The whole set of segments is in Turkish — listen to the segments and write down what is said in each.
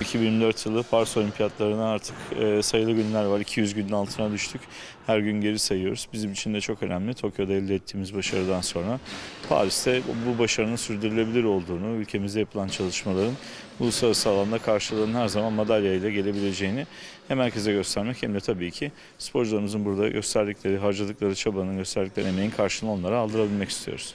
2024 yılı Paris Olimpiyatlarına artık e, sayılı günler var. 200 günün altına düştük. Her gün geri sayıyoruz. Bizim için de çok önemli. Tokyo'da elde ettiğimiz başarıdan sonra Paris'te bu başarının sürdürülebilir olduğunu, ülkemizde yapılan çalışmaların uluslararası alanda karşılığının her zaman madalya ile gelebileceğini hem herkese göstermek hem de tabii ki sporcularımızın burada gösterdikleri, harcadıkları çabanın, gösterdikleri emeğin karşılığını onlara aldırabilmek istiyoruz.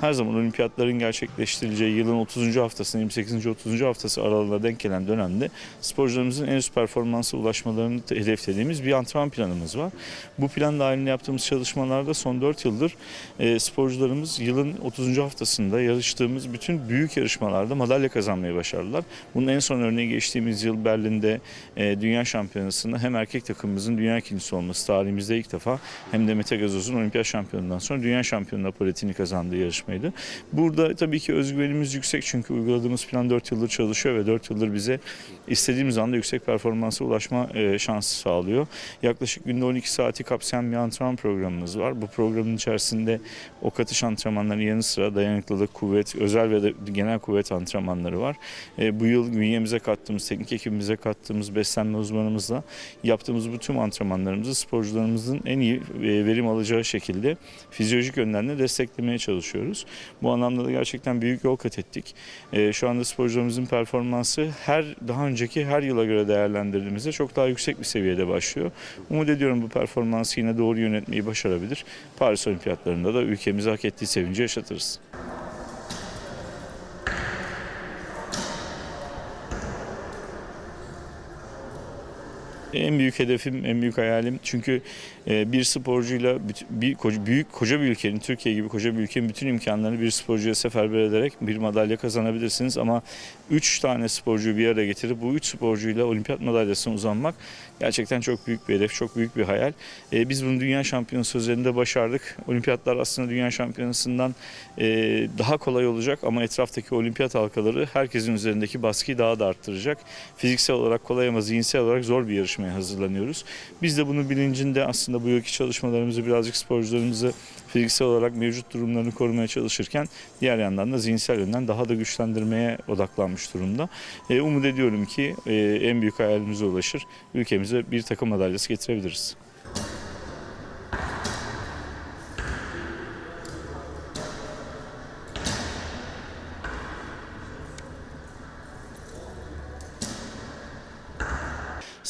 Her zaman olimpiyatların gerçekleştirileceği yılın 30. haftasının 28. 30. haftası aralığına denk gelen dönemde sporcularımızın en üst performansa ulaşmalarını hedeflediğimiz bir antrenman planımız var. Bu plan dahilinde yaptığımız çalışmalarda son 4 yıldır e, sporcularımız yılın 30. haftasında yarıştığımız bütün büyük yarışmalarda madalya kazanmayı başardılar. Bunun en son örneği geçtiğimiz yıl Berlin'de e, Dünya Şampiyonası'nda hem erkek takımımızın dünya ikincisi olması tarihimizde ilk defa hem de Mete Gazoz'un olimpiyat şampiyonundan sonra dünya şampiyonu Napoletini kazandığı yarışmaydı. Burada tabii ki özgüvenimiz yüksek çünkü uyguladığımız plan 4 yıldır çalışıyor ve 4 yıldır bize istediğimiz anda yüksek performansa ulaşma e, şansı sağlıyor. Yaklaşık günde 12 saati kapsayan bir antrenman programımız var. Bu programın içerisinde ok atış antrenmanları yanı sıra dayanıklılık, kuvvet, özel ve genel kuvvet antrenmanları var. E, bu yıl bünyemize kattığımız, teknik ekibimize kattığımız beslenme uzmanımızla yaptığımız bu tüm antrenmanlarımızı sporcularımızın en iyi e, verim alacağı şekilde fizyolojik yönden de desteklemeye çalışıyoruz. Bu anlamda da gerçekten büyük yol kat ettik. E, şu anda sporcularımızın performansı her daha önceki her yıla göre değerlendirdiğimizde çok daha yüksek bir seviyede başlıyor. Umut ediyorum bu performansı yine doğru yönetmeyi başarabilir. Paris Olimpiyatlarında da ülkemize hak ettiği sevinci yaşatırız. En büyük hedefim, en büyük hayalim çünkü e, bir sporcuyla bir koca, büyük koca bir ülkenin, Türkiye gibi koca bir ülkenin bütün imkanlarını bir sporcuya seferber ederek bir madalya kazanabilirsiniz ama üç tane sporcuyu bir araya getirip bu üç sporcuyla olimpiyat madalyasına uzanmak gerçekten çok büyük bir hedef, çok büyük bir hayal. E, biz bunu dünya şampiyonası üzerinde başardık. Olimpiyatlar aslında dünya şampiyonasından e, daha kolay olacak ama etraftaki olimpiyat halkaları herkesin üzerindeki baskıyı daha da arttıracak. Fiziksel olarak kolay ama zihinsel olarak zor bir yarışmaya hazırlanıyoruz. Biz de bunun bilincinde aslında bu yılki çalışmalarımızı birazcık sporcularımızı fiziksel olarak mevcut durumlarını korumaya çalışırken diğer yandan da zihinsel yönden daha da güçlendirmeye odaklanmış durumda. E, umut ediyorum ki e, en büyük hayalimize ulaşır. Ülkemize bir takım madalyası getirebiliriz.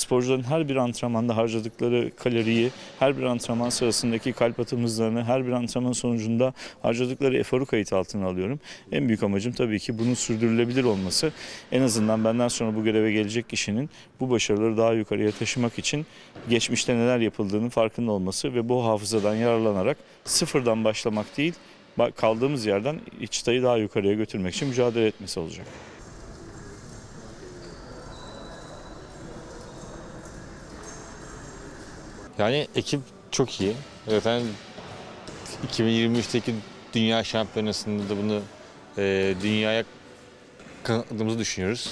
Sporcuların her bir antrenmanda harcadıkları kaloriyi, her bir antrenman sırasındaki kalp atım hızlarını, her bir antrenman sonucunda harcadıkları eforu kayıt altına alıyorum. En büyük amacım tabii ki bunun sürdürülebilir olması. En azından benden sonra bu göreve gelecek kişinin bu başarıları daha yukarıya taşımak için geçmişte neler yapıldığının farkında olması ve bu hafızadan yararlanarak sıfırdan başlamak değil, kaldığımız yerden çıtayı daha yukarıya götürmek için mücadele etmesi olacak. Yani ekip çok iyi. Zaten 2023'teki Dünya Şampiyonası'nda da bunu e, dünyaya kanıtladığımızı düşünüyoruz.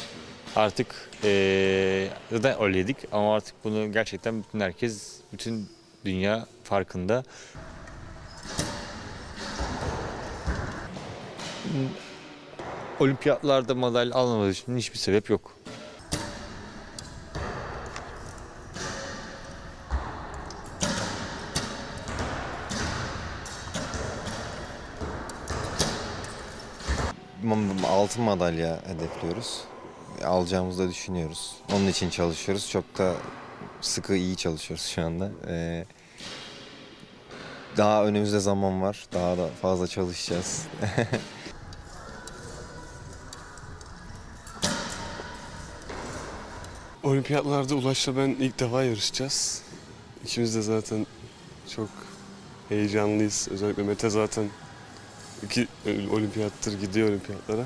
Artık e, zaten öyleydik ama artık bunu gerçekten bütün herkes, bütün dünya farkında. Olimpiyatlarda madalya almamak için hiçbir sebep yok. Altın madalya hedefliyoruz. Alacağımızı da düşünüyoruz. Onun için çalışıyoruz. Çok da sıkı iyi çalışıyoruz şu anda. Ee, daha önümüzde zaman var. Daha da fazla çalışacağız. Olimpiyatlarda Ulaş'la ben ilk defa yarışacağız. İkimiz de zaten çok heyecanlıyız. Özellikle Mete zaten iki e, olimpiyattır gidiyor olimpiyatlara.